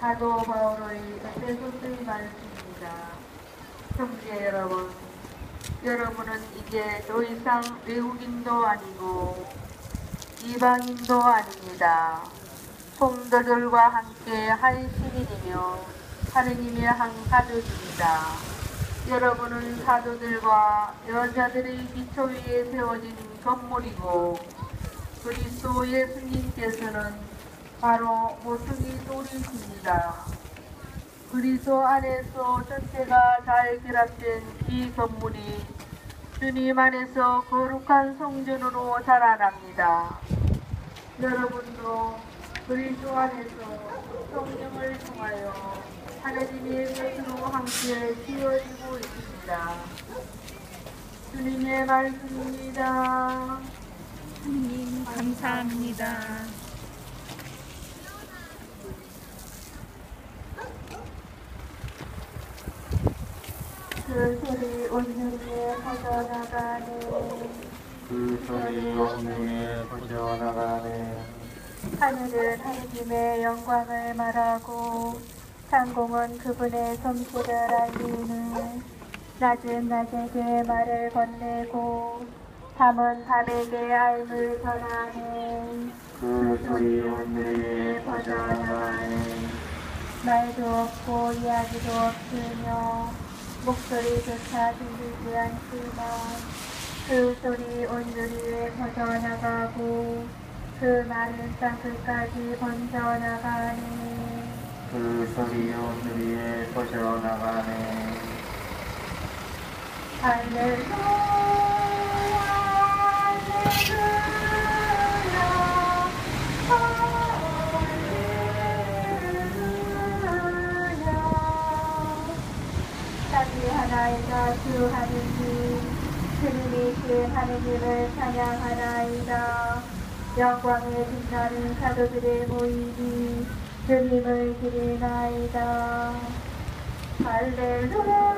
사도 바울의 에페소서의 말씀입니다. 형제 여러분, 여러분은 이제 더 이상 외국인도 아니고 이방인도 아닙니다. 성도들과 함께 한 시민이며 하느님의 한 가족입니다. 여러분은 사도들과 여자들의 기초 위에 세워진 건물이고 그리스도 예수님께서는 바로 모퉁이 돌이십니다. 그리스도 안에서 전체가 잘 결합된 이 건물이 주님 안에서 거룩한 성전으로 자라납니다. 여러분도 그리스도 안에서 성령을 통하여 하나님의 것으로 함께 지어지고 있습니다. 주님의 말씀입니다. 하느님 감사합니다. 그 소리 온누리에 퍼져나가네. 그 소리 온누리에 퍼져나가네. 하늘은 하느님의 영광을 말하고 상공은 그분의 솜씨를 알리는 낮은 낮에게 말을 건네고 밤은 밤에게 알을 전하네 그 소리 온누리에 퍼져나가네 말도 없고 이야기도 없으며 목소리조차 들리지 않지만 그 소리 온누리 에 퍼져나가고 그 말은 땅끝까지 번져나가네. 그 소리 온누리 에 퍼져나가네. 할렐루야 할렐루야 하나이가 주 하느님 주님이신 하느님을 찬양하나이다. 영광에 빛나는 사도들의 모임이 주님을 기리나이다. 할렐루야